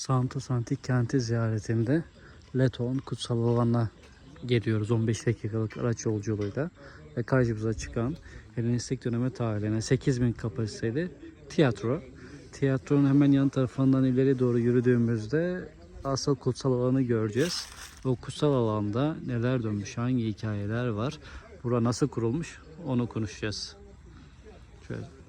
Santos Antik Kenti ziyaretinde Leton Kutsal Alan'a geliyoruz 15 dakikalık araç yolculuğuyla. Ve karşımıza çıkan Helenistik döneme tarihine 8000 kapasiteli tiyatro. Tiyatronun hemen yan tarafından ileri doğru yürüdüğümüzde asıl kutsal alanı göreceğiz. O kutsal alanda neler dönmüş, hangi hikayeler var, bura nasıl kurulmuş onu konuşacağız. Şöyle.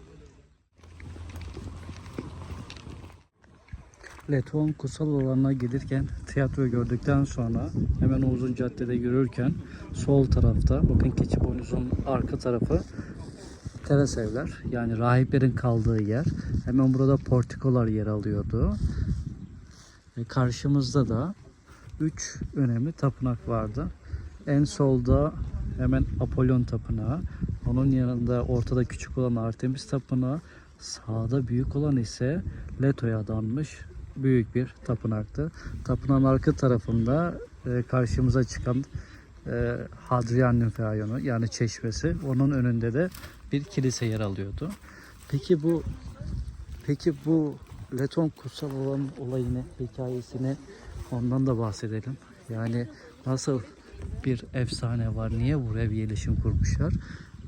Leton kutsal alanına gelirken tiyatroyu gördükten sonra hemen uzun caddede yürürken sol tarafta bakın Keçiboynuz'un arka tarafı teras evler yani rahiplerin kaldığı yer. Hemen burada portikolar yer alıyordu. E, karşımızda da 3 önemli tapınak vardı. En solda hemen Apollon Tapınağı. Onun yanında ortada küçük olan Artemis Tapınağı. Sağda büyük olan ise Leto'ya adanmış büyük bir tapınaktı. Tapınağın arka tarafında e, karşımıza çıkan e, Hadrian'ın Feayonu yani çeşmesi. Onun önünde de bir kilise yer alıyordu. Peki bu peki bu Leton kutsal olan olayını, hikayesini ondan da bahsedelim. Yani nasıl bir efsane var? Niye buraya bir yerleşim kurmuşlar?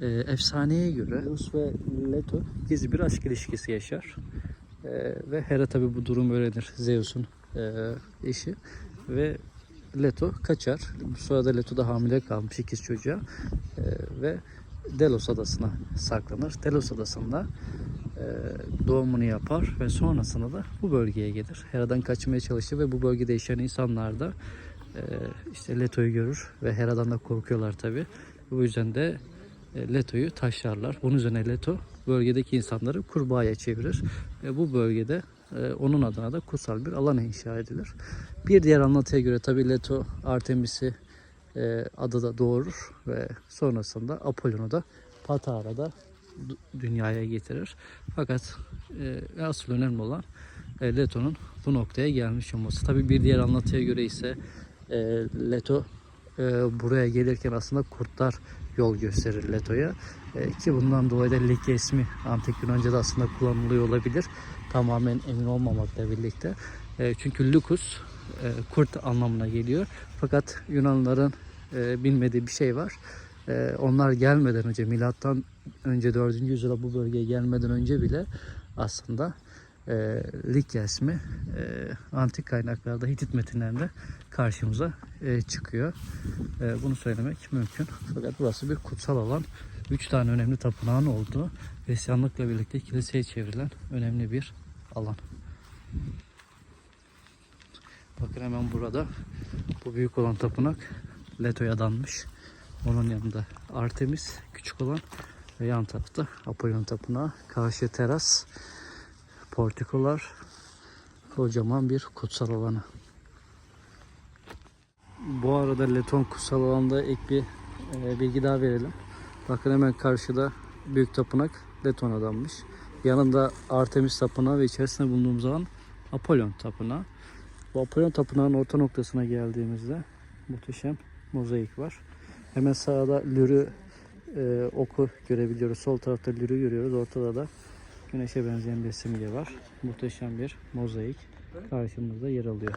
Ee, efsaneye göre Zeus ve Leto gizli bir aşk ilişkisi yaşar. Ee, ve Hera tabi bu durumu öğrenir. Zeus'un e, eşi. Ve Leto kaçar. Sonra da Leto da hamile kalmış ikiz çocuğa. Ee, ve Delos adasına saklanır. Delos adasında e, doğumunu yapar ve sonrasında da bu bölgeye gelir. Hera'dan kaçmaya çalışır ve bu bölgede yaşayan insanlar da e, işte Leto'yu görür ve Hera'dan da korkuyorlar tabi. Bu yüzden de e, Leto'yu taşlarlar. Bunun üzerine Leto bölgedeki insanları kurbağaya çevirir. Ve bu bölgede e, onun adına da kutsal bir alan inşa edilir. Bir diğer anlatıya göre tabi Leto Artemis'i e, adada doğurur ve sonrasında Apollon'u da Patara'da dünyaya getirir. Fakat e, asıl önemli olan e, Leto'nun bu noktaya gelmiş olması. Tabi bir diğer anlatıya göre ise e, Leto e, buraya gelirken aslında kurtlar yol gösterir Leto'ya. E, ki bundan dolayı da Like ismi antik Yunanca'da aslında kullanılıyor olabilir. Tamamen emin olmamakla birlikte. E, çünkü Lucus e, kurt anlamına geliyor. Fakat Yunanlıların e, bilmediği bir şey var. Onlar gelmeden önce milattan önce 4. yüzyıla bu bölgeye gelmeden önce bile aslında e, Likya ismi e, antik kaynaklarda Hitit metinlerinde karşımıza e, çıkıyor. E, bunu söylemek mümkün. Fakat burası bir kutsal alan. Üç tane önemli tapınağın olduğu Hristiyanlıkla birlikte kiliseye çevrilen önemli bir alan. Bakın hemen burada bu büyük olan tapınak Leto'ya adanmış. Onun yanında Artemis küçük olan ve yan tarafta Apollon tapınağı. Karşı teras, portikolar, kocaman bir kutsal alanı. Bu arada Leton kutsal alanda ek bir e, bilgi daha verelim. Bakın hemen karşıda büyük tapınak Leton adanmış. Yanında Artemis tapınağı ve içerisinde bulunduğumuz zaman Apollon tapınağı. Bu Apollon tapınağının orta noktasına geldiğimizde muhteşem mozaik var. Hemen sağda lürü e, oku görebiliyoruz. Sol tarafta lürü görüyoruz. Ortada da güneşe benzeyen bir simge var. Muhteşem bir mozaik karşımızda yer alıyor.